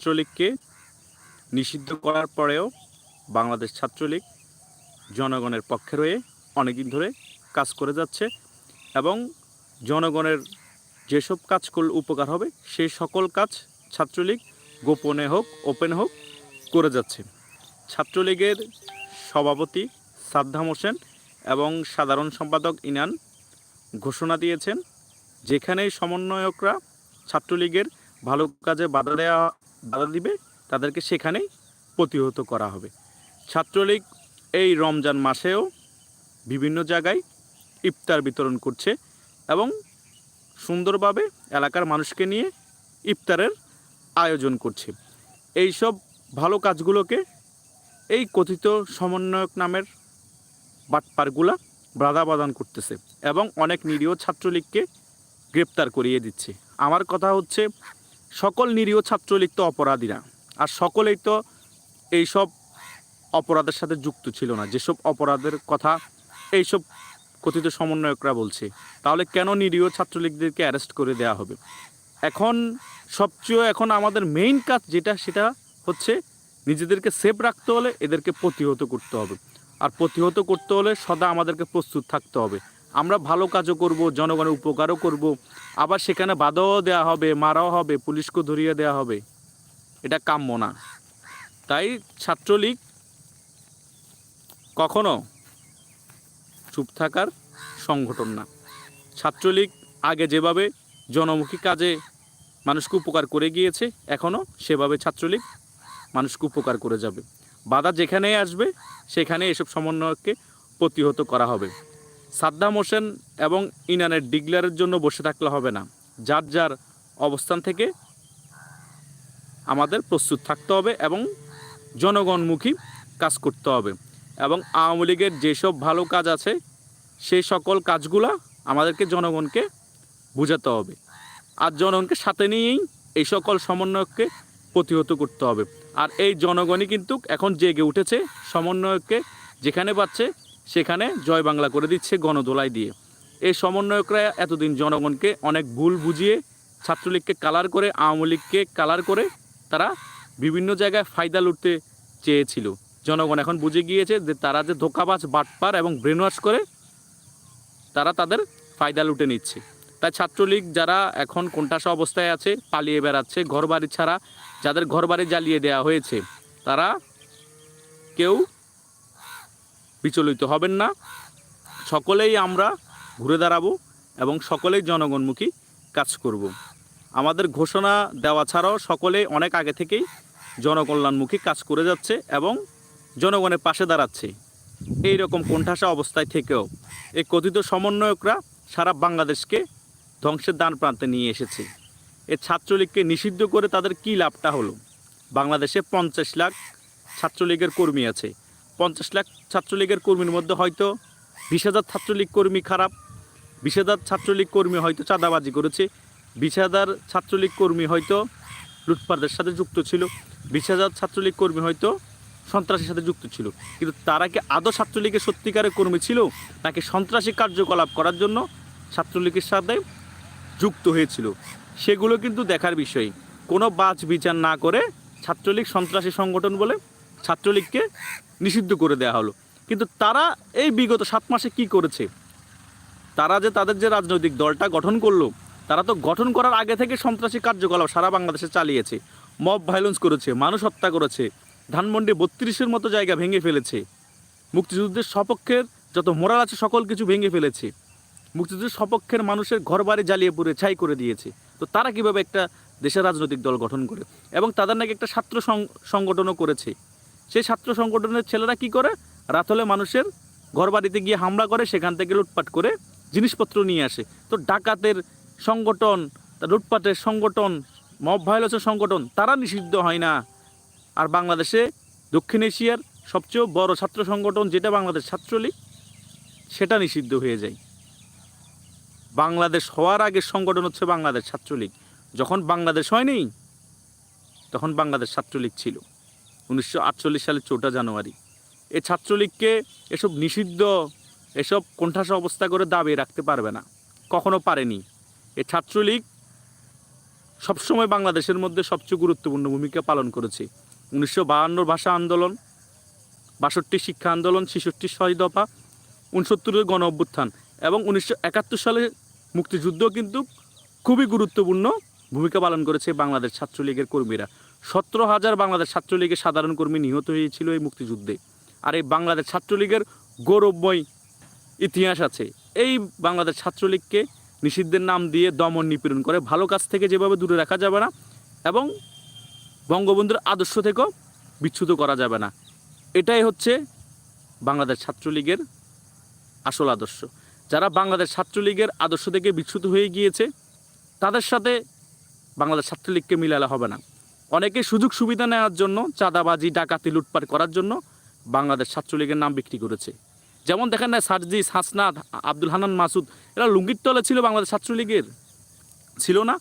ছাত্রলীগকে নিষিদ্ধ করার পরেও বাংলাদেশ ছাত্রলীগ জনগণের পক্ষে রয়ে অনেকদিন ধরে কাজ করে যাচ্ছে এবং জনগণের যেসব কাজ করলে উপকার হবে সেই সকল কাজ ছাত্রলীগ গোপনে হোক, ওপেন হোক, করে যাচ্ছে। ছাত্রলীগের সভাপতি সাদ্দাম হোসেন এবং সাধারণ সম্পাদক ইনান ঘোষণা দিয়েছেন, যেখানেই সমন্বয়করা ছাত্রলীগের ভালো কাজে বাধা দেওয়া বাধা দিবে, তাদেরকে সেখানেই প্রতিহত করা হবে। ছাত্রলীগ এই রমজান মাসেও বিভিন্ন জায়গায় ইফতার বিতরণ করছে এবং সুন্দরভাবে এলাকার মানুষকে নিয়ে ইফতারের আয়োজন করছে। এই সব ভালো কাজগুলোকে এই কথিত সমন্বয়ক নামের বাটপারগুলা বাধা প্রদান করতেছে এবং অনেক নিরীহ ছাত্রলীগকে গ্রেপ্তার করিয়ে দিচ্ছে। আমার কথা হচ্ছে সকল নিরীহ ছাত্রলীগ তো অপরাধী আর সকলেই তো এইসব অপরাধের সাথে যুক্ত ছিল না। যেসব অপরাধের কথা এইসব কথিত সমন্বয়করা বলছে, তাহলে কেন নিরীহ ছাত্রলীগদেরকে অ্যারেস্ট করে দেওয়া হবে? এখন সবচেয়ে এখন আমাদের মেইন কাজ যেটা, সেটা হচ্ছে নিজেদেরকে সেফ রাখতে হলে এদেরকে প্রতিহত করতে হবে। আর প্রতিহত করতে হলে সদা আমাদেরকে প্রস্তুত থাকতে হবে। আমরা ভালো কাজও করব, জনগণের উপকারও করব। আবার সেখানে বাধাও দেওয়া হবে, মারাও হবে পুলিশকে ধরিয়ে দেওয়া হবে। এটা কাম্য না। তাই ছাত্রলীগ কখনো চুপ থাকার সংগঠন না। ছাত্রলীগ আগে যেভাবে জনমুখী কাজে মানুষকে উপকার করে গিয়েছে এখনও সেভাবে ছাত্রলীগ মানুষকে উপকার করে যাবে। বাধা যেখানেই আসবে সেখানে এসব সমন্বয়কে প্রতিহত করা হবে। সাদ্দাম হোসেন এবং ইনানের ডিগলারের জন্য বসে থাকলে হবে না। যার যার অবস্থান থেকে আমাদের প্রস্তুত থাকতে হবে এবং জনগণমুখী কাজ করতে হবে এবং আওয়ামী লীগের যেসব ভালো কাজ আছে, সেই সকল কাজগুলা আমাদেরকে জনগণকে বোঝাতে হবে। আর জনগণকে সাথে নিয়েই এই সকল সমন্বয়ককে প্রতিহত করতে হবে। আর এই জনগণই কিন্তু এখন জেগে উঠেছে সমন্বয়ককে যেখানে পাচ্ছে সেখানে জয় বাংলা করে দিচ্ছে গণদোলাই দিয়ে। এই সমন্বয়করা এতদিন জনগণকে অনেক ভুল বুঝিয়ে, ছাত্রলীগকে কালার করে, আওয়ামী লীগকে কালার করে তারা বিভিন্ন জায়গায় ফায়দা লুটতে চেয়েছিল। জনগণ এখন বুঝে গিয়েছে যে তারা যে ধোকাবাজ, বাটপার এবং ব্রেনওয়াশ করে তারা তাদের ফায়দা লুটে নিচ্ছে। তাই ছাত্রলীগ যারা এখন কোণঠাসা অবস্থায় আছে, পালিয়ে বেড়াচ্ছে, ঘরবাড়ি ছাড়া যাদের ঘরবাড়ি জ্বালিয়ে দেওয়া হয়েছে, তারা কেউ বিচলিত হবেন না। সকলেই আমরা ঘুরে দাঁড়াবো এবং সকলেই জনগণমুখী কাজ করব। আমাদের ঘোষণা দেওয়া ছাড়াও সকলে অনেক আগে থেকেই জনকল্যাণমুখী কাজ করে যাচ্ছে এবং জনগণের পাশে দাঁড়াচ্ছে। এই রকম কোণঠাসা অবস্থায় থেকেও এই কথিত সমন্বয়করা সারা বাংলাদেশকে ধ্বংসের দান প্রান্তে নিয়ে এসেছে। এ ছাত্রলীগকে নিষিদ্ধ করে তাদের কী লাভটা হলো? বাংলাদেশে পঞ্চাশ লাখ ছাত্রলীগের কর্মী আছে। পঞ্চাশ লাখ ছাত্রলীগের কর্মীর মধ্যে হয়তো বিশ হাজার ছাত্রলীগ কর্মী খারাপ, বিশ হাজার ছাত্রলীগ কর্মী হয়তো চাঁদাবাজি করেছে, বিশ হাজার ছাত্রলীগ কর্মী হয়তো লুটপাটের সাথে যুক্ত ছিল, বিশ হাজার ছাত্রলীগ কর্মী হয়তো সন্ত্রাসের সাথে যুক্ত ছিল। কিন্তু তারা কি আদৌ ছাত্রলীগের সত্যিকারের কর্মী ছিল, নাকি সন্ত্রাসী কার্যকলাপ করার জন্য ছাত্রলীগের সাথে যুক্ত হয়েছিল? সেগুলো কিন্তু দেখার বিষয়। কোনো বাজ বিচার না করে ছাত্রলীগ সন্ত্রাসী সংগঠন বলে ছাত্রলীগকে নিষিদ্ধ করে দেওয়া হলো। কিন্তু তারা এই বিগত সাত মাসে কি করেছে? তারা যে তাদের যে রাজনৈতিক দলটা গঠন করল, তারা তো গঠন করার আগে থেকে সন্ত্রাসী কার্যকলাপ সারা বাংলাদেশে চালিয়েছে। মব ভায়োলেন্স করেছে, মানুষ হত্যা করেছে, ধানমন্ডি বত্রিশের মতো জায়গা ভেঙে ফেলেছে। মুক্তিযুদ্ধের সপক্ষের যত মোরাল আছে, সকল কিছু ভেঙে ফেলেছে। মুক্তিযুদ্ধের সপক্ষের মানুষের ঘর বাড়ি জ্বালিয়ে পুড়ে ছাই করে দিয়েছে। তো তারা কীভাবে একটা দেশের রাজনৈতিক দল গঠন করে? এবং তাদের নাকি একটা ছাত্র সংগঠনও করেছে। সেই ছাত্র সংগঠনের ছেলেরা কি করে? রাত হলে মানুষের ঘরবাড়িতে গিয়ে হামলা করে, সেখান থেকে লুটপাট করে জিনিসপত্র নিয়ে আসে। তো ডাকাতের সংগঠন লুটপাটের সংগঠন, মব ভায়োলেন্সের সংগঠন, তারা নিষিদ্ধ হয় না। আর বাংলাদেশে দক্ষিণ এশিয়ার সবচেয়ে বড় ছাত্র সংগঠন যেটা বাংলাদেশ ছাত্রলীগ, সেটা নিষিদ্ধ হয়ে যায়। বাংলাদেশ হওয়ার আগের সংগঠন হচ্ছে বাংলাদেশ ছাত্রলীগ। যখন বাংলাদেশ হয়নি, তখন বাংলাদেশ ছাত্রলীগ ছিল। উনিশশো সালের চৌঠা জানুয়ারি। এ ছাত্রলীগকে এসব নিষিদ্ধ, এসব কোণঠাসা অবস্থা করে দাবিয়ে রাখতে পারবে না। কখনো পারেনি। এ ছাত্রলীগ সবসময় বাংলাদেশের মধ্যে সবচেয়ে গুরুত্বপূর্ণ ভূমিকা পালন করেছে। উনিশশো বাহান্নর ভাষা আন্দোলন, বাষট্টি শিক্ষা আন্দোলন, ছেষট্টি ছয় দফা, উনসত্তরের গণ অভ্যুত্থান এবং উনিশশো একাত্তর সালে মুক্তিযুদ্ধ কিন্তু খুবই গুরুত্বপূর্ণ ভূমিকা পালন করেছে বাংলাদেশ ছাত্রলীগের কর্মীরা। সতেরো হাজার বাংলাদেশ ছাত্রলীগের সাধারণ কর্মী নিহত হয়েছিল এই মুক্তিযুদ্ধে। আর এই বাংলাদেশ ছাত্রলীগের গৌরবময় ইতিহাস আছে। এই বাংলাদেশ ছাত্রলীগকে নিষিদ্ধের নাম দিয়ে দমন নিপীড়ন করে। ভালো কাজ থেকে যেভাবে দূরে রাখা যাবে না এবং বঙ্গবন্ধুর আদর্শ থেকেও বিচ্যুত করা যাবে না। এটাই হচ্ছে বাংলাদেশ ছাত্রলীগের আসল আদর্শ। যারা বাংলাদেশ ছাত্রলীগের আদর্শ থেকে বিচ্যুত হয়ে গিয়েছে, তাদের সাথে বাংলাদেশ ছাত্রলীগকে মিলালে হবে না। অনেকে সুযোগ সুবিধা নেওয়ার জন্য চাঁদাবাজি, ডাকাতি, লুটপাট করার জন্য বাংলাদেশ ছাত্রলীগের নাম বিক্রি করেছে। যেমন দেখেন না, সার্জিস হাসনাদ আব্দুল হানান মাসুদ, এরা লুঙ্গির তলে ছিল বাংলাদেশ ছাত্রলীগের? ছিল না?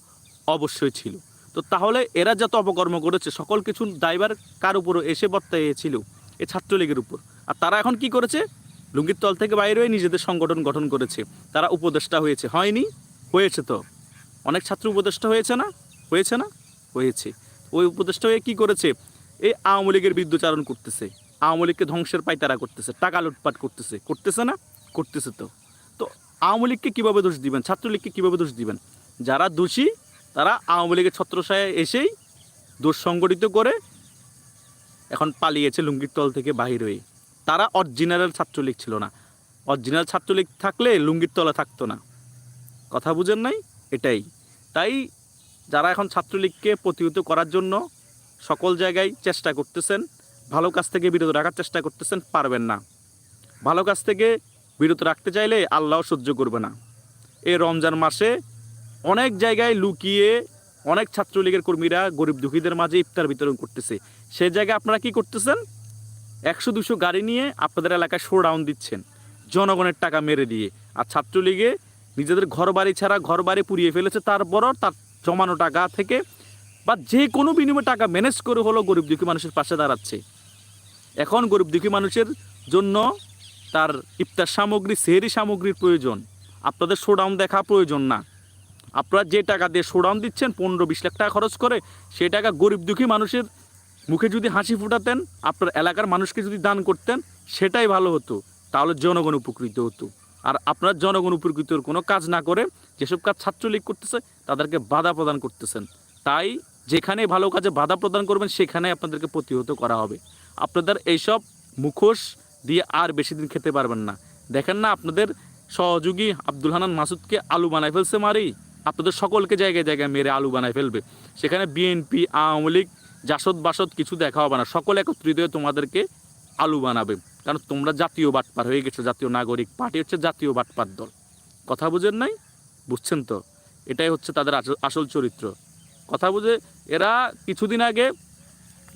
অবশ্যই ছিল। তো তাহলে এরা যত অপকর্ম করেছে, সকল কিছু দায়বার কার উপরও এসে বর্তাইছিল এই ছাত্রলীগের উপর। আর তারা এখন কি করেছে? লুঙ্গির তল থেকে বাইরে হয়ে নিজেদের সংগঠন গঠন করেছে। তারা উপদেষ্টা হয়েছে। হয়নি? হয়েছে তো? অনেক ছাত্র উপদেষ্টা হয়েছে না? হয়েছে না? হয়েছে। ওই উপদেষ্টা হয়ে কি করেছে? এই আওয়ামী লীগের বিরুদ্ধচারণ করতেছে। আওয়ামী লীগকে ধ্বংসের পায়তারা করতেছে, টাকা লুটপাট করতেছে। করতেছে না? করতেছে তো। তো আওয়ামী লীগকে কীভাবে দোষ দিবেন? ছাত্রলীগকে কীভাবে দোষ দিবেন? যারা দোষী, তারা আওয়ামী লীগের ছত্রছায়া এসেই দোষ সংগঠিত করে এখন পালিয়েছে লুঙ্গির তল থেকে বাহির হয়ে। তারা অরিজিনাল ছাত্রলীগ ছিল না। অরিজিনাল ছাত্রলীগ থাকলে লুঙ্গির তলা থাকতো না। কথা বুঝেন নাই? এটাই। তাই যারা এখন ছাত্রলীগকে প্রতিহত করার জন্য সকল জায়গায় চেষ্টা করতেছেন, ভালো কাজ থেকে বিরত রাখার চেষ্টা করতেছেন, পারবেন না। ভালো কাজ থেকে বিরত রাখতে চাইলে আল্লাহ সহ্য করবে না। এই রমজান মাসে অনেক জায়গায় লুকিয়ে অনেক ছাত্রলীগের কর্মীরা গরিব দুঃখীদের মাঝে ইফতার বিতরণ করতেছে। সেই জায়গায় আপনারা কি করতেছেন? একশো দুশো গাড়ি নিয়ে আপনাদের এলাকায় শো ডাউন দিচ্ছেন, জনগণের টাকা মেরে দিয়ে। আর ছাত্রলীগে নিজেদের ঘর বাড়ি ছাড়া ঘর বাড়ি পুড়িয়ে ফেলেছে, তারপরও তার জমানো টাকা থেকে বা যে কোনো বিনিময়ে টাকা ম্যানেজ করে হলো গরিব দুঃখী মানুষের পাশে দাঁড়াচ্ছে। এখন গরিব দুঃখী মানুষের জন্য তার ইফতার সামগ্রী, সেহরি সামগ্রীর প্রয়োজন। আপনাদের শোডাউন দেখা প্রয়োজন না। আপনারা যে টাকা দিয়ে শোডাউন দিচ্ছেন, পনেরো বিশ লাখ টাকা খরচ করে সেই টাকা গরিব দুঃখী মানুষের মুখে যদি হাসি ফুটাতেন, আপনার এলাকার মানুষকে যদি দান করতেন, সেটাই ভালো হতো। তাহলে জনগণ উপকৃত হতো। আর আপনার জনগণ উপকৃতর কোনো কাজ না করে যেসব কাজ ছাত্রলীগ করতেছে, তাদেরকে বাধা প্রদান করতেছেন। তাই যেখানে ভালো কাজে বাধা প্রদান করবেন সেখানে আপনাদেরকে প্রতিহত করা হবে। আপনাদের এইসব মুখোশ দিয়ে আর বেশি দিন খেতে পারবেন না। দেখেন না, আপনাদের সহযোগী আব্দুল হানান মাসুদকে আলু বানায় ফেলছে মারি। আপনাদের সকলকে জায়গায় জায়গায় মেরে আলু বানায় ফেলবে। সেখানে বিএনপি, আওয়ামী লীগ জাসদ বাসদ কিছু দেখা হবে না। সকল একত্রিত হয়ে তোমাদেরকে আলু বানাবে। কারণ তোমরা জাতীয় বাটপার হয়ে গেছো, জাতীয় নাগরিক পার্টি হচ্ছে জাতীয় বাটপার দল। কথা বুঝেন নাই? বুঝছেন তো? এটাই হচ্ছে তাদের আসল- চরিত্র। কথা বুঝে এরা কিছুদিন আগে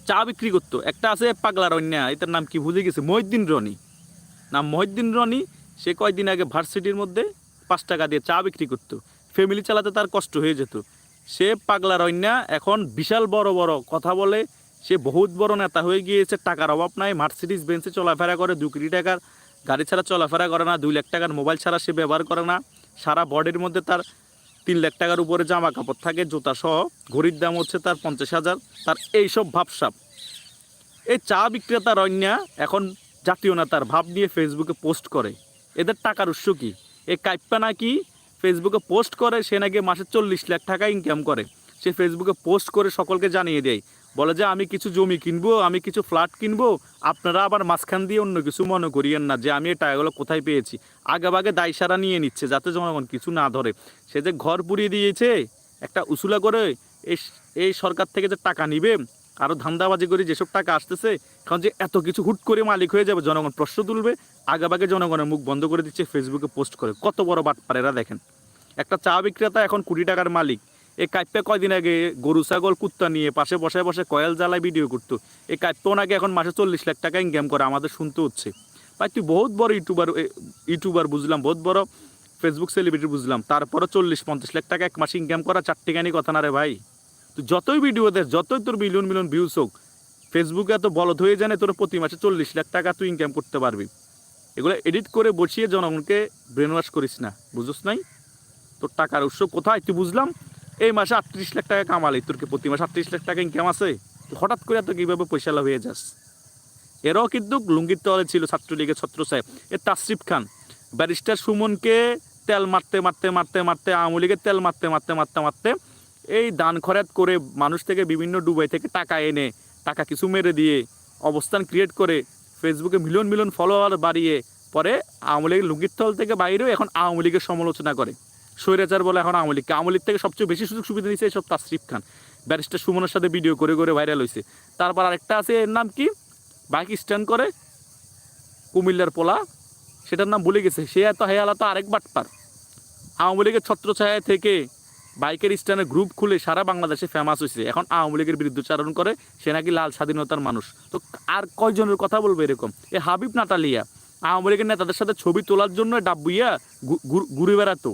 চা বিক্রি করতো। একটা আছে পাগলার অন্যা এটার নাম কি ভুলে গেছে? মহিদ্দিন রনি। নাম মহিদ্দিন রনি, সে কয়েকদিন আগে ভার্সিটির মধ্যে পাঁচ টাকা দিয়ে চা বিক্রি করতো। ফ্যামিলি চালাতে তার কষ্ট হয়ে যেত। সে পাগলার অন্যা এখন বিশাল বড় বড় কথা বলে সে বহুত বড় নেতা হয়ে গিয়েছে, টাকার অভাব নাই মার্সিডিস বেঞ্চে চলাফেরা করে, দু কোটি টাকার গাড়ি ছাড়া চলাফেরা করে না, দুই লাখ টাকার মোবাইল ছাড়া সে ব্যবহার করে না। সারা বডির মধ্যে তার তিন লাখ টাকার উপরে জামা কাপড় থাকে, জুতা সহ, ঘড়ির দাম হচ্ছে তার পঞ্চাশ হাজার, তার এইসব ভাবসাপ এই চা বিক্রেতার অন্যা এখন জাতীয় নেতার ভাব নিয়ে ফেসবুকে পোস্ট করে। এদের টাকার উৎস কি? এই কাইপ্পা নাকি ফেসবুকে পোস্ট করে, সে নাকি মাসে চল্লিশ লাখ টাকা ইনকাম করে। সে ফেসবুকে পোস্ট করে সকলকে জানিয়ে দেয় বলে যে, আমি কিছু জমি কিনবো, আমি কিছু ফ্ল্যাট কিনবো, আপনারা আবার মাঝখান দিয়ে অন্য কিছু মনে করিয়েন না যে, আমি এই টাকাগুলো কোথায় পেয়েছি। আগেভাগে দায়সারা নিয়ে নিচ্ছে যাতে জনগণ কিছু না ধরে। সে যে ঘর পুড়িয়ে দিয়েছে, একটা উসুলা করে এই এই সরকার থেকে যে টাকা নিবে আরও ধান্দাবাজি করে যেসব টাকা আসতেছে কারণ যে এত কিছু হুট করে মালিক হয়ে যাবে, জনগণ প্রশ্ন তুলবে আগেভাগে জনগণের মুখ বন্ধ করে দিচ্ছে ফেসবুকে পোস্ট করে। কত বড় বাটপারেরা দেখেন। একটা চা বিক্রেতা এখন কোটি টাকার মালিক। এই কাইপ্পে কয়দিন আগে গরু, ছাগল, কুত্তা নিয়ে পাশে বসে বসে কয়েল জ্বালায় ভিডিও করতো। এই কাইপ্পেও নাকি এখন মাসে চল্লিশ লাখ টাকা ইনকাম করে, আমাদের শুনতে হচ্ছে। ভাই, তুই বহুত বড় ইউটিউবার ইউটিউবার বুঝলাম, বহুত বড় ফেসবুক সেলিব্রিটি বুঝলাম। তারপরে চল্লিশ, পঞ্চাশ লাখ টাকা এক মাসে ইনকাম করা চারটেখানি কথা না রে ভাই। তুই যতই ভিডিও দেখ, যতই তোর মিলিয়ন মিলিয়ন ভিউস হোক ফেসবুকে এত বলদ হয়ে জানে তোর প্রতি মাসে চল্লিশ লাখ টাকা তুই ইনকাম করতে পারবি। এগুলো এডিট করে বসিয়ে জনগণকে ব্রেন ওয়াশ করিস না, বুঝোস নাই? তোর টাকার উৎস কোথায়? তুই বুঝলাম এই মাসে আটত্রিশ লাখ টাকা কামালি, তোর কি প্রতি মাসে আটত্রিশ লাখ টাকা ইনকাম আছে? তো হঠাৎ করে এত কীভাবে পয়সা লাভ হয়ে যাস? এরাও কিন্তু লুঙ্গির তলে ছিল ছাত্রলীগের ছত্র সাহেব। এ তাসরিফ খান, ব্যারিস্টার সুমনকে তেল মারতে মারতে মারতে মারতে, আওয়ামী লীগের তেল মারতে মারতে মারতে মারতে এই দান খরাত করে মানুষ থেকে বিভিন্ন ডুবাই থেকে টাকা এনে, টাকা কিছু মেরে দিয়ে অবস্থান ক্রিয়েট করে ফেসবুকে মিলিয়ন মিলিয়ন ফলোয়ার বাড়িয়ে পরে আওয়ামী লীগের লুঙ্গির তল থেকে বাইরেও এখন আওয়ামী লীগের সমালোচনা করে। স্বৈরাচার বলে এখন আওয়ামী লীগকে। আওয়ামী লীগ থেকে সবচেয়ে বেশি সুযোগ সুবিধা নিচ্ছে এইসব তাসরিফ খান। ব্যারিস্টার সুমনের সাথে ভিডিও করে করে ভাইরাল হয়েছে তারপর আরেকটা আছে, এর নাম কি? বাইক স্ট্যান্ড করে কুমিল্লার পোলা। সেটার নাম ভুলে গেছে। সে এত হেয়ালা তো আরেক বাটপার। আওয়ামী লীগের ছত্রছায়া থেকে বাইকের স্ট্যান্ডের গ্রুপ খুলে সারা বাংলাদেশে ফেমাস হয়েছে এখন আওয়ামী লীগের বিরুদ্ধচারণ করে সে নাকি লাল স্বাধীনতার মানুষ। তো আর কয়জনের কথা বলবে এরকম? এ হাবিব নাটালিয়া। আওয়ামী লীগের নেতাদের সাথে ছবি তোলার জন্য ডাব্বুইয়া ঘুরে বেড়াতো।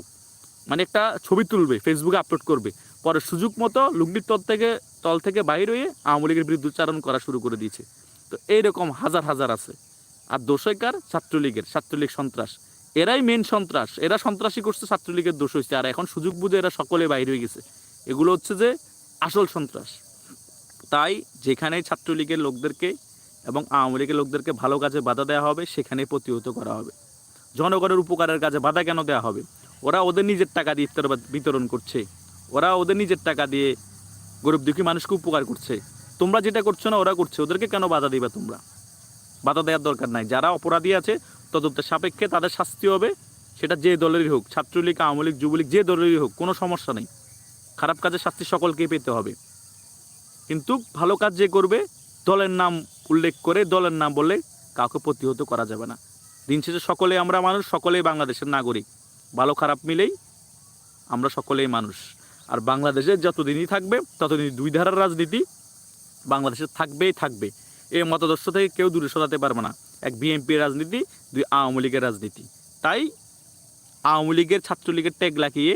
মানে একটা ছবি তুলবে ফেসবুকে আপলোড করবে। পরে সুযোগ মতো লুঙ্গির তল থেকে তল থেকে বাইর হয়ে আওয়ামী লীগের বিরুদ্ধচারণ করা শুরু করে দিয়েছে। তো এইরকম হাজার হাজার আছে। আর দোষইকার ছাত্রলীগের, ছাত্রলীগ সন্ত্রাস। এরাই মেন সন্ত্রাস। এরা সন্ত্রাসী করছে, ছাত্রলীগের দোষ হয়েছে আর এখন সুযোগ বুঝে এরা সকলে বাইরে হয়ে গেছে। এগুলো হচ্ছে যে আসল সন্ত্রাস। তাই যেখানে ছাত্রলীগের লোকদেরকে এবং আওয়ামী লীগের লোকদেরকে ভালো কাজে বাধা দেওয়া হবে সেখানে প্রতিহত করা হবে। জনগণের উপকারের কাজে বাধা কেন দেওয়া হবে? ওরা ওদের নিজের টাকা দিয়ে ইফতার বিতরণ করছে। ওরা ওদের নিজের টাকা দিয়ে গরিব দুঃখী মানুষকে উপকার করছে। তোমরা যেটা করছ না, ওরা করছে। ওদেরকে কেন বাধা দিবে তোমরা? বাধা দেওয়ার দরকার নাই। যারা অপরাধী আছে, তদন্তের সাপেক্ষে তাদের শাস্তি হবে। সেটা যে দলেরই হোক, ছাত্রলীগ, আওয়ামী লীগ, যুবলীগ, যে দলেরই হোক, কোনো সমস্যা নেই। খারাপ কাজের শাস্তি সকলকেই পেতে হবে। কিন্তু ভালো কাজ যে করবে, দলের নাম উল্লেখ করে, দলের নাম বলে কাউকে প্রতিহত করা যাবে না। দিন শেষে সকলে আমরা মানুষ, সকলেই বাংলাদেশের নাগরিক। ভালো খারাপ মিলেই আমরা সকলেই মানুষ। আর বাংলাদেশে যতদিনই থাকবে, ততদিনই দুই ধারার রাজনীতি বাংলাদেশে থাকবেই থাকবে। এই মতাদর্শ থেকে কেউ দূরে সরাতে পারবে না। এক বিএনপির রাজনীতি, দুই আওয়ামী লীগের রাজনীতি। তাই আওয়ামী লীগের ছাত্রলীগের ট্যাগ লাগিয়ে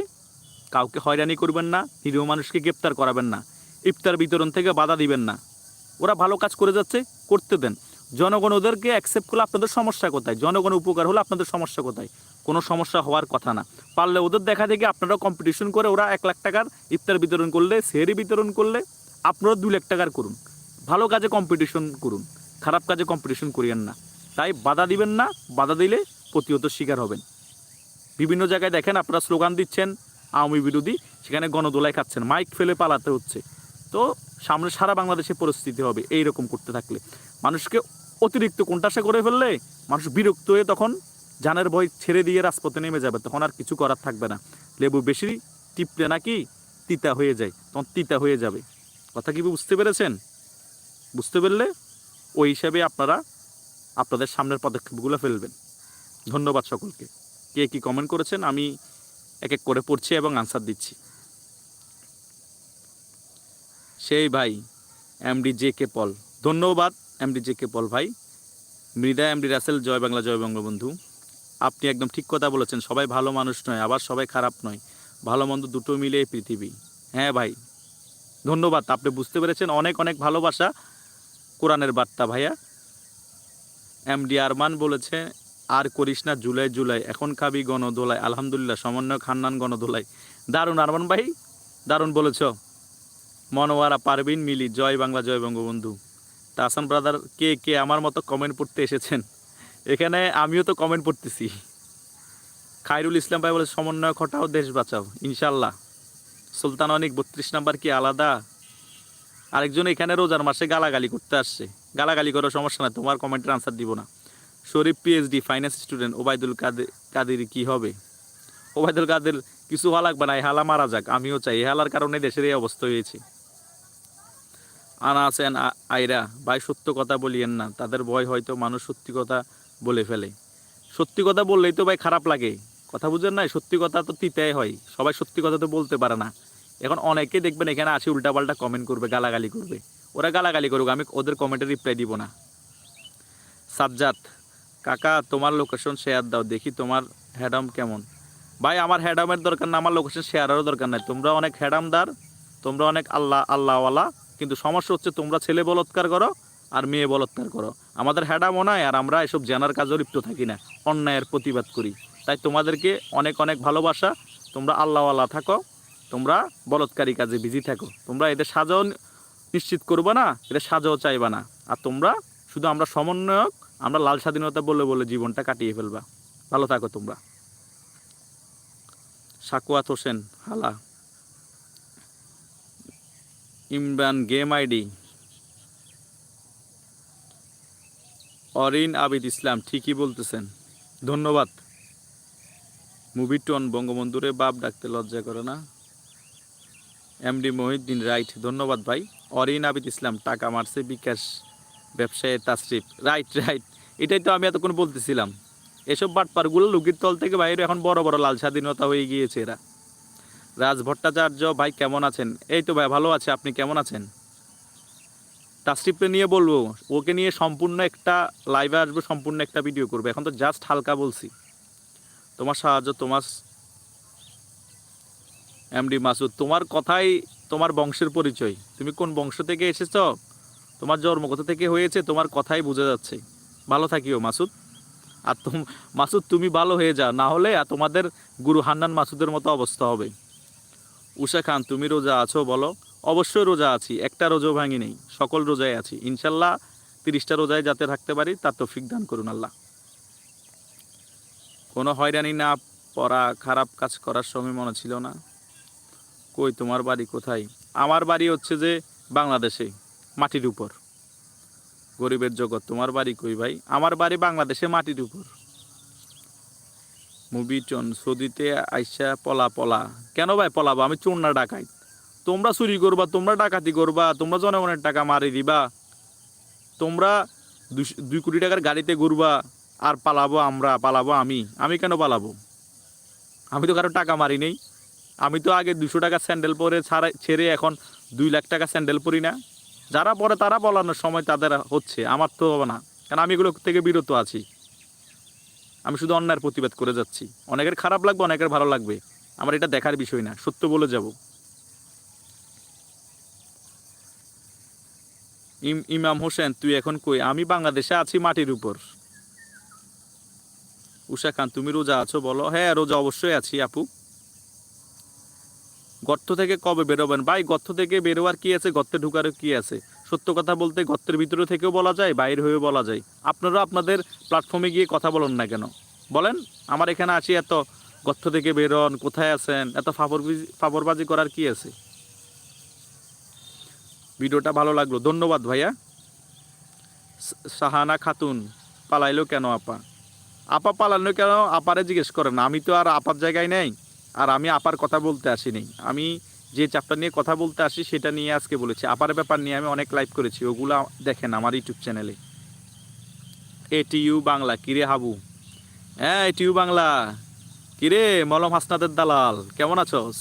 কাউকে হয়রানি করবেন না, নিরীহ মানুষকে গ্রেপ্তার করাবেন না, ইফতার বিতরণ থেকে বাধা দিবেন না। ওরা ভালো কাজ করে যাচ্ছে, করতে দেন। জনগণ ওদেরকে অ্যাকসেপ্ট করলে আপনাদের সমস্যা কোথায়? জনগণ উপকার হলে আপনাদের সমস্যা কোথায়? কোনো সমস্যা হওয়ার কথা না। পারলে ওদের দেখা দেখে আপনারা কম্পিটিশন করে ওরা এক লাখ টাকার ইফতার বিতরণ করলে সেরি বিতরণ করলে আপনারা দু লাখ টাকার করুন। ভালো কাজে কম্পিটিশন করুন। খারাপ কাজে কম্পিটিশন করিয়েন না। তাই বাধা দিবেন না, বাধা দিলে প্রতিহত শিকার হবেন। বিভিন্ন জায়গায় দেখেন আপনারা স্লোগান দিচ্ছেন, আওয়ামী বিরোধী, সেখানে গণদোলায় খাচ্ছেন, মাইক ফেলে পালাতে হচ্ছে। তো সামনে সারা বাংলাদেশে পরিস্থিতি হবে এই রকম করতে থাকলে। মানুষকে অতিরিক্ত কোনটাসা করে ফেললে মানুষ বিরক্ত হয়ে তখন জানের ভয় ছেড়ে দিয়ে রাজপথে নেমে যাবে। তখন আর কিছু করার থাকবে না। লেবু বেশি টিপলে নাকি তিতা হয়ে যায়। তখন তিতা হয়ে যাবে। কথা কি বুঝতে পেরেছেন? বুঝতে পারলে ওই হিসাবে আপনারা আপনাদের সামনের পদক্ষেপগুলো ফেলবেন। ধন্যবাদ সকলকে। কে কি কমেন্ট করেছেন আমি এক এক করে পড়ছি এবং আনসার দিচ্ছি। সেই ভাই এমডি জে কে পল ধন্যবাদ। এমডি জে কে পল ভাই। মৃদা এমডি রাসেল, জয় বাংলা, জয় বঙ্গবন্ধু। আপনি একদম ঠিক কথা বলেছেন, সবাই ভালো মানুষ নয়, আবার সবাই খারাপ নয়। ভালো মন্দ দুটো মিলে পৃথিবী। হ্যাঁ ভাই, ধন্যবাদ, আপনি বুঝতে পেরেছেন অনেক অনেক ভালোবাসা কোরআনের বার্তা ভাইয়া। এমডি আরমান বলেছে, আর করিস না জুলাই জুলাই, এখন খাবি গণদোলাই আলহামদুলিল্লাহ, সমন্বয় খান্নান গণদোলাই দারুণ আরমান ভাই, দারুণ বলেছ। মনোয়ারা পারবিন মিলি, জয় বাংলা, জয় বঙ্গবন্ধু। তাসান ব্রাদার কে কে আমার মতো কমেন্ট পড়তে এসেছেন? এখানে আমিও তো কমেন্ট পড়তেছি। খায়রুল ইসলাম ভাই বলে, সমন্বয় ঘটাও দেশ বাঁচাও। ইনশাল্লাহ সুলতান অনেক, বত্রিশ নাম্বার কি আলাদা? আরেকজন এখানে রোজার মাসে গালাগালি করতে আসছে। গালাগালি করার সমস্যা না তোমার কমেন্টের আনসার দিব না। Sharif PhD finance student Obaidul Quader Quader কি হবে? ওবায়দুল কাদের কিছু হওয়া লাগবে না এই হালা মারা যাক, আমিও চাই। হালার কারণে দেশের এই অবস্থা হয়েছে। আনা আছেন আ- আইরা। ভাই, সত্য কথা বলিয়েন না। তাদের ভয় হয়তো মানুষ সত্যি কথা বলে ফেলে। সত্যি কথা বললেই তো ভাই খারাপ লাগে। কথা বুঝেন নাই? সত্যি কথা তো তিতাই হয়। সবাই সত্যি কথা তো বলতে পারে না। এখন অনেকে দেখবেন এখানে আসে উল্টাপাল্টা কমেন্ট করবে, গালাগালি করবে। ওরা গালাগালি করুক, আমি ওদের কমেন্টে রিপ্লাই দিব না। সাজ্জাদ, কাকা, তোমার লোকেশন শেয়ার দাও, দেখি তোমার হ্যাডাম কেমন। ভাই, আমার হ্যাডামের দরকার না, আমার লোকেশন শেয়ারেরও দরকার নাই। তোমরা অনেক হ্যাডামদার তোমরা অনেক আল্লাহ, আল্লাহওয়ালা। কিন্তু সমস্যা হচ্ছে তোমরা ছেলে বলৎকার করো আর মেয়ে বলৎকার করো। আমাদের হ্যাডামও নাই আর আমরা এসব জানার কাজও লিপ্ত থাকি না, অন্যায়ের প্রতিবাদ করি। তাই তোমাদেরকে অনেক অনেক ভালোবাসা। তোমরা আল্লাহওয়ালা থাকো, তোমরা বলৎকারী কাজে বিজি থাকো। তোমরা এদের সাজাও নিশ্চিত করবে না, এদের সাজাও চাইবা না। আর তোমরা শুধু আমরা সমন্বয়ক, আমরা লাল স্বাধীনতা বলে বলে জীবনটা কাটিয়ে ফেলবা। ভালো থাকো তোমরা। সাকুয়াত হোসেন, হালা। Imran game ID. Orin Abid Islam, ঠিকই বলতেছেন। ধন্যবাদ। মুভি টন বঙ্গবন্ধুরে বাপ ডাকতে লজ্জা করে না? এমডি মহিউদ্দিন রাইট, ধন্যবাদ ভাই। অরিন আবিদ ইসলাম, টাকা মারছে বিকাশ ব্যবসায়ী তাসরিফ। Right right. এটাই তো আমি এতক্ষণ বলতেছিলাম। এসব বাটপারগুলো লুকির তল থেকে বাইরে এখন বড় বড় লাল স্বাধীনতা হয়ে গিয়েছে এরা। রাজ ভট্টাচার্য, ভাই কেমন আছেন? এই তো ভাই, ভালো আছে। আপনি কেমন আছেন? তাসরিফকে নিয়ে বলব, ওকে নিয়ে সম্পূর্ণ একটা লাইভে আসব, সম্পূর্ণ একটা ভিডিও করব। এখন তো জাস্ট হালকা বলছি। তোমার সাহায্য, তোমার এমডি মাসুদ, তোমার কথাই তোমার বংশের পরিচয়। তুমি কোন বংশ থেকে এসেছ? তোমার জন্ম কোথা থেকে হয়েছে? তোমার কথাই বোঝা যাচ্ছে। ভালো থাকিও মাসুদ। আর তুম, মাসুদ, তুমি ভালো হয়ে যাও। না হলে তোমাদের গুরু হান্নান মাসুদের মতো অবস্থা হবে। উষা খান তুমি রোজা আছো বলো। অবশ্যই রোজা আছি, একটা রোজাও ভাঙি নেই, সকল রোজায় আছি। ইনশাল্লাহ তিরিশটা রোজায় যাতে থাকতে পারি, তার তৌফিক দান করুন আল্লাহ। কোনো হয়রানি না পড়া, খারাপ কাজ করার সময় মনে ছিল না। কই তোমার বাড়ি কোথায়? আমার বাড়ি হচ্ছে যে বাংলাদেশে, মাটির উপর। গরিবের জগৎ, তোমার বাড়ি কই ভাই? আমার বাড়ি বাংলাদেশে, মাটির উপর। মুভি চন সৌদিতে আইসা পলা পলা। কেন ভাই পলাবো আমি চোর না ডাকাই তোমরা চুরি করবা, তোমরা ডাকাতি করবা, তোমরা জনগণের টাকা মারি দিবা। তোমরা দুই কোটি টাকার গাড়িতে ঘুরবা, আর পালাবো আমরা, পালাবো আমি। আমি কেন পালাবো? আমি তো কারও টাকা মারি নেই। আমি তো আগে দুশো টাকা স্যান্ডেল পরে ছাড়া ছেড়ে এখন দুই লাখ টাকা স্যান্ডেল পরি না। যারা পরে তারা বলানোর সময় তাদের হচ্ছে, আমার তো হবে না। কারণ আমি এগুলো থেকে বিরত আছি? আমি শুধু অন্যায়ের প্রতিবাদ করে যাচ্ছি। অনেকের খারাপ লাগবে, অনেকের ভালো লাগবে। আমার এটা দেখার বিষয় না, সত্য বলে যাব। ইম, ইমাম হোসেন, তুই এখন কই? আমি বাংলাদেশে আছি মাটির উপর। উষা খান, তুমি রোজা আছো বলো? হ্যাঁ রোজা অবশ্যই আছি, আপু। গর্ত থেকে কবে বেরোবেন? ভাই, গর্ত থেকে বেরোবার কি আছে? গর্তে ঢুকারও কি আছে? সত্য কথা বলতে গর্তের ভিতরে থেকেও বলা যায়, বাইরে হয়েও বলা যায়। আপনারা আপনাদের প্ল্যাটফর্মে গিয়ে কথা বলেন না কেন? বলেন, আমার এখানে আছি এত গর্ত থেকে বেরোন কোথায় আছেন, এত ফাপড়বাজি ফাপড়বাজি করার কি আছে? ভিডিওটা ভালো লাগল, ধন্যবাদ ভাইয়া। সাহানা খাতুন, পালাইলো কেন আপা? আপা পালানো কেন? আপারে জিজ্ঞেস করেন, আমি তো আর আপার জায়গায় নেই, আর আমি আপার কথা বলতে আসিনি। আমি যে চ্যাপ্টার নিয়ে কথা বলতে আসি, সেটা নিয়ে আজকে বলেছি। আপার ব্যাপার নিয়ে আমি অনেক লাইভ করেছি, ওগুলো দেখেন আমার ইউটিউব চ্যানেলে এটিইউ বাংলা, কিরে হাবু? হ্যাঁ এটিইউ বাংলা। কিরে, মলম হাসনাদের দালাল, কেমন আছোস?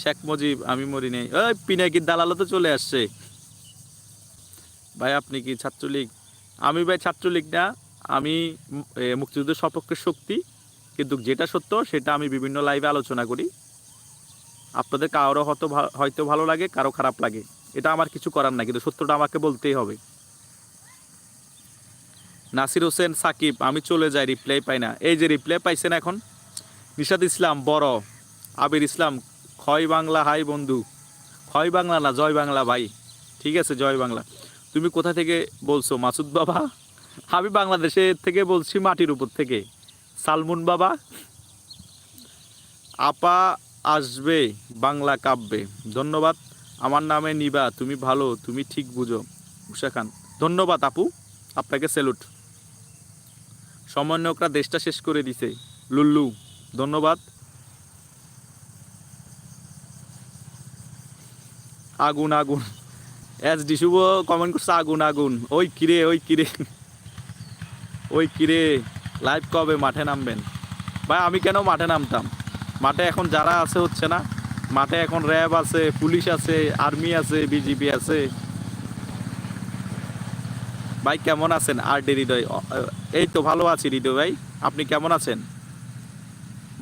শেখ মুজিব, আমি মরি নেই। ওই পিনাকির দালালও তো চলে আসছে। ভাই, আপনি কি ছাত্রলীগ? আমি ভাই ছাত্রলীগ না, আমি মুক্তিযুদ্ধের সপক্ষে শক্তি। কিন্তু যেটা সত্য, সেটা আমি বিভিন্ন লাইভে আলোচনা করি। আপনাদের কারও হয়তো হয়তো ভালো লাগে, কারও খারাপ লাগে। এটা আমার কিছু করার না কিন্তু সত্যটা আমাকে বলতেই হবে। নাসির হোসেন সাকিব, আমি চলে যাই রিপ্লাই পাই না। এই যে রিপ্লাই পাইছেন এখন নিশাদ ইসলাম বড়, আবির ইসলাম, ক্ষয় বাংলা, হাই বন্ধু। ক্ষয় বাংলা না, জয় বাংলা ভাই। ঠিক আছে, জয় বাংলা। তুমি কোথা থেকে বলছো? মাসুদ বাবা? আমি বাংলাদেশে থেকে বলছি মাটির উপর থেকে। সালমুন বাবা? আপা আসবে, বাংলা কাব্যে। ধন্যবাদ, আমার নামে নিবা, তুমি ভালো, তুমি ঠিক বুঝো। উষা খান, ধন্যবাদ আপু, আপনাকে স্যালুট। সমন্বয়করা দেশটা শেষ করে দিছে। লুল্লু, ধন্যবাদ। আগুন আগুন। এস ডি কমেন্ট করছে, আগুন আগুন। ওই কিরে ওই কিরে। ওই কিরে লাইভ কবে মাঠে নামবেন? ভাই, আমি কেন মাঠে নামতাম? মাঠে এখন যারা আছে হচ্ছে না, মাঠে এখন র্যাব আছে, পুলিশ আছে, আর্মি আছে, বিজিবি আছে। ভাই, কেমন আছেন? আর ডি হৃদয় এই তো ভালো আছি হৃদয় ভাই। আপনি কেমন আছেন?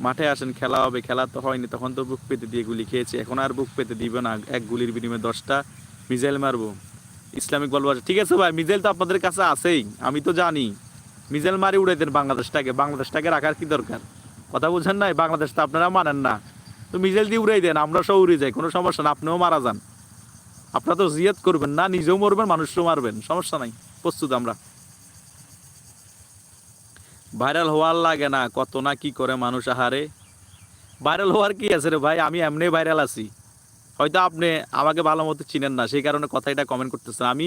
মাঠে আসেন, খেলা হবে, খেলা তো হয়নি, তখন তো বুক পেতে দিয়ে গুলি খেয়েছে। এখন আর বুক পেতে দিবে না, এক গুলির বিনিময়ে দশটা মিজাইল মারবো। ইসলামিক বলব ঠিক আছে ভাই মিজাইল তো আপনাদের কাছে আছেই, আমি তো জানি। মিজাইল মারি উড়ে দেন বাংলাদেশটাকে বাংলাদেশটাকে রাখার কি দরকার? কথা বুঝেন নাই? বাংলাদেশ তো আপনারা মানেন না। তো মিজাইল দিয়ে উড়াই দেন, আমরা সব উড়ে যাই, কোনো সমস্যা না, আপনিও মারা যান। আপনারা তো জিয়াত করবেন না, নিজেও মরবেন, মানুষও মারবেন, সমস্যা নাই, প্রস্তুত আমরা। ভাইরাল হওয়ার লাগে না, কত না কি করে মানুষ, আহারে। ভাইরাল হওয়ার কি আছে রে ভাই? আমি এমনি ভাইরাল আছি। হয়তো আপনি আমাকে ভালো মতো চিনেন না, সেই কারণে কথা এটা কমেন্ট করতেছেন। আমি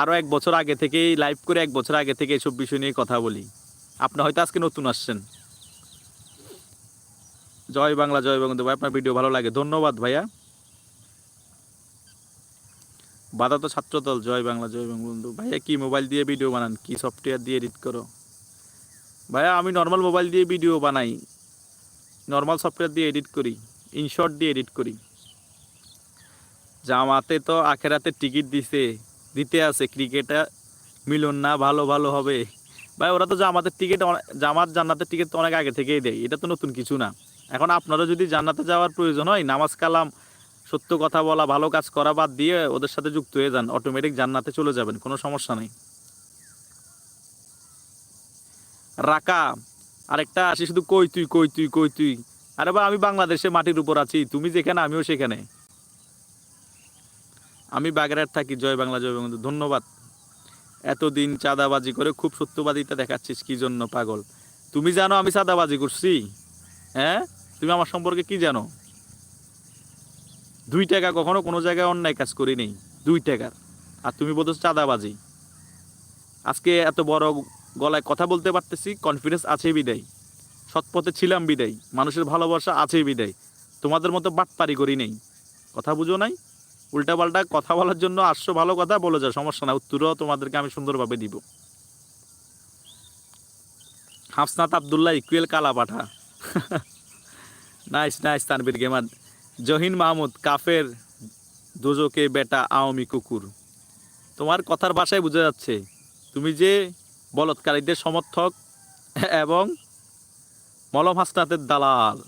আরও এক বছর আগে থেকেই লাইভ করে এক বছর আগে থেকে এসব বিষয় নিয়ে কথা বলি। আপনি হয়তো আজকে নতুন আসছেন। জয় বাংলা, জয় বঙ্গবন্ধু। ভাই, আপনার ভিডিও ভালো লাগে। ধন্যবাদ ভাইয়া। বাধা তো ছাত্রদল। জয় বাংলা, জয় বঙ্গবন্ধু। ভাইয়া, কি মোবাইল দিয়ে ভিডিও বানান? কি সফটওয়্যার দিয়ে এডিট করো? ভাইয়া, আমি নর্মাল মোবাইল দিয়ে ভিডিও বানাই। নর্মাল সফটওয়্যার দিয়ে এডিট করি। ইনশর্ট দিয়ে এডিট করি। জামাতে তো আখেরাতে টিকিট দিছে। দিতে আছে। ক্রিকেটে মিলন না, ভালো ভালো হবে। ভাই, ওরা তো জামাতের টিকিট জামাত জান্নাতের টিকিট তো অনেক আগে থেকেই দেয়। এটা তো নতুন কিছু না। এখন আপনারা যদি জান্নাতে যাওয়ার প্রয়োজন হয়, নামাজ কালাম, সত্য কথা বলা, ভালো কাজ করা বাদ দিয়ে ওদের সাথে যুক্ত হয়ে যান অটোমেটিক জান্নাতে চলে যাবেন, কোনো সমস্যা নেই। রাকা, আরেকটা আসি শুধু কই তুই কই তুই কই তুই? আরে বা আমি বাংলাদেশে মাটির উপর আছি, তুমি যেখানে, আমিও সেখানে। আমি বাগেরহাট থাকি, জয় বাংলা, জয় বঙ্গবন্ধু, ধন্যবাদ। এতদিন চাঁদাবাজি করে খুব সত্যবাদিতা দেখাচ্ছিস, কি জন্য পাগল? তুমি জানো আমি চাঁদাবাজি করছি হ্যাঁ? তুমি আমার সম্পর্কে কি জানো? দুই টাকা কখনো কোনো জায়গায় অন্যায় কাজ করি নেই, দুই টাকার। আর তুমি বলছো চাঁদাবাজি। আজকে এত বড় গলায় কথা বলতে পারতেছি কনফিডেন্স আছে বিদায়। সৎপথে ছিলাম বিদায়, মানুষের ভালোবাসা আছে বিদায়। তোমাদের মতো বাটপারি করি নেই। কথা বুঝো নাই? উল্টাপাল্টা কথা বলার জন্য আসছো ভালো কথা বলে যাও, সমস্যা না উত্তরও তোমাদেরকে আমি সুন্দরভাবে দিব। হাফসনাথ আবদুল্লাহ ইকুয়েল কালা পাঠা nice nice Tanbir gamer Zahin Mahmud কাফের দোজকে বেটা আওয়ামী কুকুর তোমার কথার ভাষায় বোঝা যাচ্ছে, তুমি যে বলৎকারীদের সমর্থক এবং মলম হাসনাতের দালাল।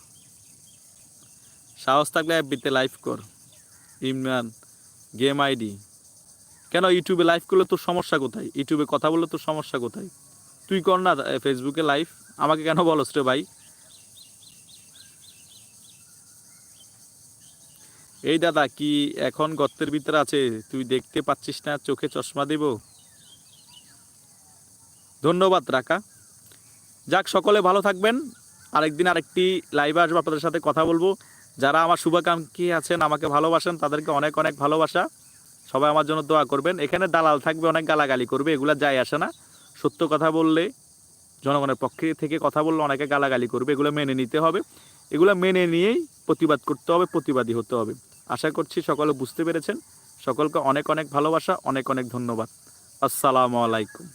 সাহস থাকলে এফবিতে লাইভ কর। ইমরান গেম আইডি কেন ইউটিউবে লাইভ করলে তোর সমস্যা কোথায়? ইউটিউবে কথা বললে তোর সমস্যা কোথায়? তুই কর না ফেসবুকে লাইভ আমাকে কেন বলস রে ভাই? এই দাদা, কি এখন গর্তের ভিতরে আছে? তুই দেখতে পাচ্ছিস না, চোখে চশমা দেব? ধন্যবাদ, রাকা। যাক, সকলে ভালো থাকবেন। আরেকদিন আরেকটি লাইভে আসব, আপনাদের সাথে কথা বলব। যারা আমার শুভাকাঙ্ক্ষী আছেন, আমাকে ভালোবাসেন, তাদেরকে অনেক অনেক ভালোবাসা। সবাই আমার জন্য দোয়া করবেন। এখানে দালাল থাকবে, অনেক গালাগালি করবে, এগুলা যায় আসে না। সত্য কথা বললে, জনগণের পক্ষে থেকে কথা বললে অনেকে গালাগালি করবে, এগুলো মেনে নিতে হবে। এগুলো মেনে নিয়েই প্রতিবাদ করতে হবে, প্রতিবাদী হতে হবে। আশা করছি সকলে বুঝতে পেরেছেন। সকলকে অনেক অনেক ভালোবাসা অনেক অনেক ধন্যবাদ। আসসালামু আলাইকুম।